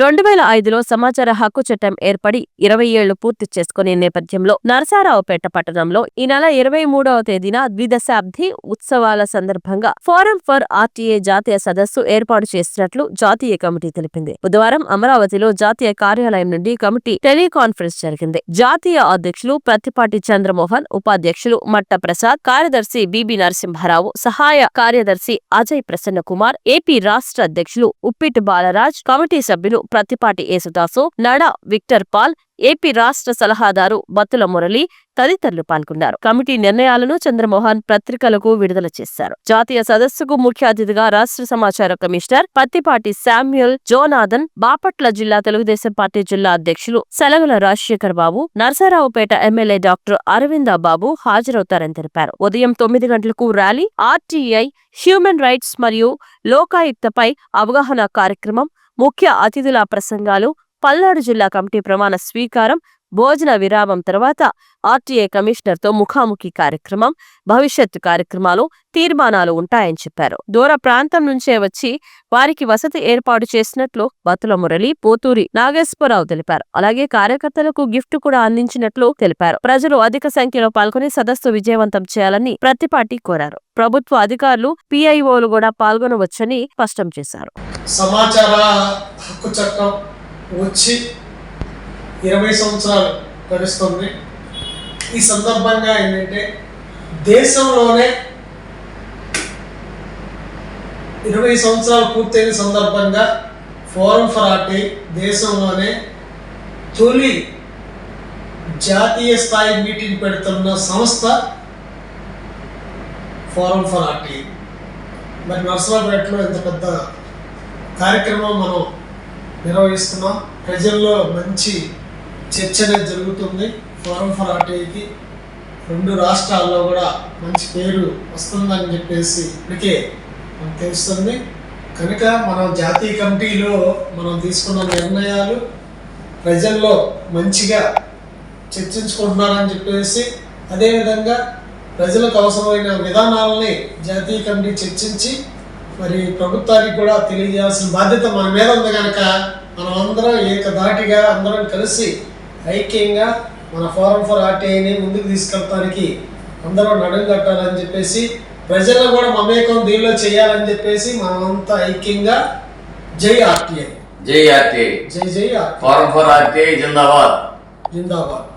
రెండు వేల ఐదులో సమాచార హక్కు చట్టం ఏర్పడి ఇరవై ఏళ్ళు పూర్తి చేసుకునే నేపథ్యంలో నరసారావుపేట పట్టణంలో ఈ నెల ఇరవై మూడవ తేదీన ద్విదశాబ్ది ఉత్సవాల సందర్భంగా ఫోరం ఫర్ ఆర్టీఏ జాతీయ సదస్సు ఏర్పాటు చేసినట్లు జాతీయ కమిటీ తెలిపింది. బుధవారం అమరావతిలో జాతీయ కార్యాలయం నుండి కమిటీ టెలికాన్ఫరెన్స్ జరిగింది. జాతీయ అధ్యక్షులు ప్రత్తిపాటి చంద్రమోహన్ ఉపాధ్యక్షులు మట్ట ప్రసాద్ కార్యదర్శి బిబి నరసింహారావు సహాయ కార్యదర్శి అజయ్ ప్రసన్న కుమార్ ఏపీ రాష్ట్ర అధ్యక్షులు ఉప్పిటి బాలరాజ్ కమిటీ సభ్యులు ప్రత్తిపాటి యేసుదాసు నడ విక్టర్ పాల్ ఏపీ రాష్ట్ర సలహాదారు బత్తుల మురళి తదితరులు పాల్గొన్నారు. కమిటీ నిర్ణయాలను చంద్రమోహన్ పత్రికలకు విడుదల చేశారు. జాతీయ సదస్సుకు ముఖ్య అతిథిగా రాష్ట్ర సమాచార commissioner Pattipati Samuel Jonathan Bapatla జిల్లా తెలుగుదేశం పార్టీ జిల్లా అధ్యక్షులు సెలగల రాజశేఖర్ బాబు నరసరావుపేట ఎమ్మెల్యే డాక్టర్ అరవింద బాబు హాజరవుతారని తెలిపారు. ఉదయం తొమ్మిది గంటలకు ర్యాలీ ఆర్టీఐ హ్యూమన్ రైట్స్ మరియు లోకాయుక్తపై అవగాహన కార్యక్రమం ముఖ్య అతిథుల ప్రసంగాలు పల్నాడు జిల్లా కమిటీ ప్రమాణ స్వీకారం భోజన విరామం తర్వాత ఆర్టీఏ కమిషనర్తో ముఖాముఖి కార్యక్రమం భవిష్యత్తు కార్యక్రమాలు తీర్మానాలు ఉంటాయని చెప్పారు. దూర ప్రాంతం నుంచే వచ్చి వారికి వసతి ఏర్పాటు చేసినట్లు బతుల మురళి పోతూరి నాగేశ్వరరావు తెలిపారు. అలాగే కార్యకర్తలకు గిఫ్ట్ కూడా అందించినట్లు తెలిపారు. ప్రజలు అధిక సంఖ్యలో పాల్గొని సదస్సు విజయవంతం చేయాలని ప్రతిపాటి కోరారు. ప్రభుత్వ అధికారులు పిఐఓలు కూడా పాల్గొనవచ్చని స్పష్టం చేశారు. సమాచార హక్కు చట్టం వచ్చి ఇరవై సంవత్సరాలు గడుస్తుంది. ఈ సందర్భంగా ఏంటంటే దేశంలోనే ఇరవై సంవత్సరాలు పూర్తయిన సందర్భంగా ఫోరం ఫర్ ఆర్టీ దేశంలోనే తొలి జాతీయ స్థాయి మీటింగ్ పెడుతున్న సంస్థ ఫోరం ఫర్ ఆర్టీ మరి నర్సరాపేటలో ఇంత పెద్ద కార్యక్రమం మనం నిర్వహిస్తున్నాం. ప్రజల్లో మంచి చర్చ అనేది జరుగుతుంది ఫోరం ఫర్ ఆర్టీఐకి రెండు రాష్ట్రాల్లో కూడా మంచి పేరు వస్తుందని చెప్పేసి ఇప్పటికే మనకు తెలుస్తుంది. కనుక మనం జాతీయ కమిటీలో మనం తీసుకున్న నిర్ణయాలు ప్రజల్లో మంచిగా చర్చించుకుంటున్నారని చెప్పేసి అదేవిధంగా ప్రజలకు అవసరమైన విధానాలని జాతీయ కమిటీ చర్చించి మరి ప్రభుత్వానికి కూడా తెలియజేయాల్సిన బాధ్యత మన మీద ఉంది కనుక మనం అందరం ఏకధాటిగా అందరం కలిసి ఐక్యంగా మన ఫోరం ఫర్ ఆర్టీఐని ముందుకు తీసుకెళ్ళడానికి అందరం నడుం కట్టాలని చెప్పేసి ప్రజలను కూడా మమేకం దీనిలో చేయాలని చెప్పేసి మనమంతా ఐక్యంగా జై ఆర్టీఐ. జై ఆర్టీ జై జై ఆర్టీఐ. ఫారం ఫర్ ఆర్టీ జిందాబాద్. జిందాబాద్.